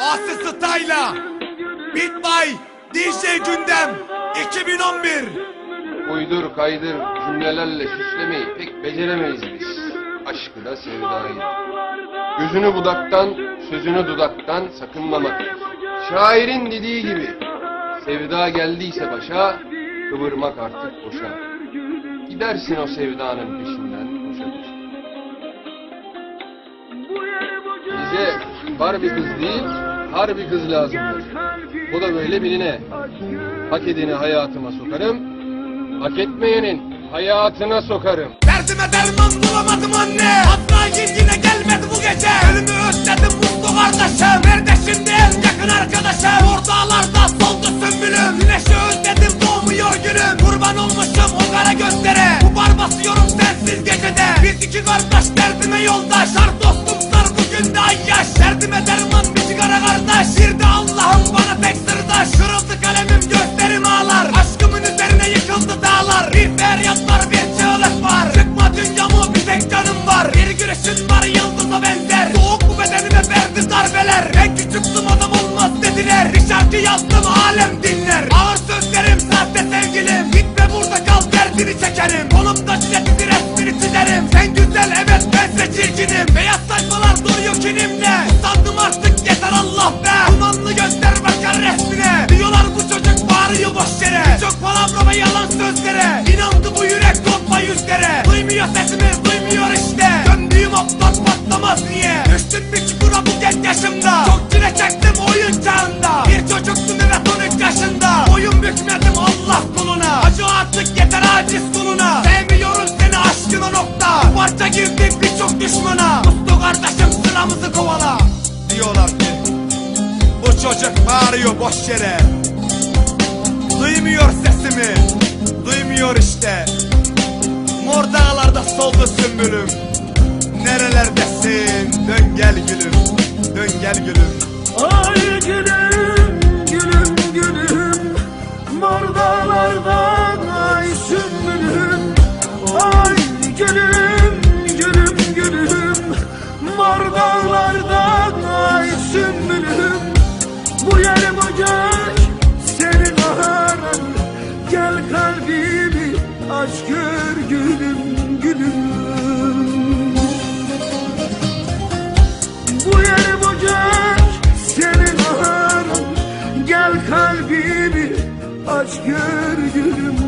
Asi Style'a Beat by DJ Gündem 2011 Uydur kaydır cümlelerle süslemeyi pek beceremeyiz biz. Aşkı da sevdayı. Gözünü budaktan, sözünü dudaktan sakınmamak. Şairin dediği gibi. Sevda geldiyse başa, kıvırmak artık boşa. Gidersin o sevdanın peşinden koşa koşa. Bize kız değil, har bir kız lazımdır. Bu da böyle birine. Hak edeni hayatıma sokarım, hak etmeyenin hayatına sokarım. Derdime derman bulamadım anne Hatta yine gelmedi bu gece yıldıza benzer. Soğuk bu bedenime verdi darbeler. Ben küçüktüm adam olmaz dediler. Bir şarkı yazdım alem dinler. Ağır sözlerim sahte sevgilim. Gitme burada kal derdini çekerim. Kolumda çiletizi resmini çizerim. Sen güzel evet bense çirkinim. Beyaz sayfalar duruyor kinimle Utandım artık yeter Allah be. Dumanlı gözler bakar resmine. Diyorlar bu çocuk bağırıyor boş yere. Çok palavra ve yalan sözlere. İnandı bu yürek kopma yüzlere. Duymuyor sesimi Çektim oyun çağında Bir çocuktum evet 13 yaşında. Boyun bükmedim Allah kuluna. Acı artık yeter aciz kuluna Sevmiyoruz seni aşkına nokta. Parça girdik birçok düşmana. Mutlu kardeşim sıramızı kovala. Diyorlar ki Bu çocuk bağırıyor boş yere. Duymuyor sesimi. Duymuyor işte. Mor dağlarda soldu sümbülüm. Nerelerdesin? Dön gel gülüm. Dön gel gülüm you know. aç gülüm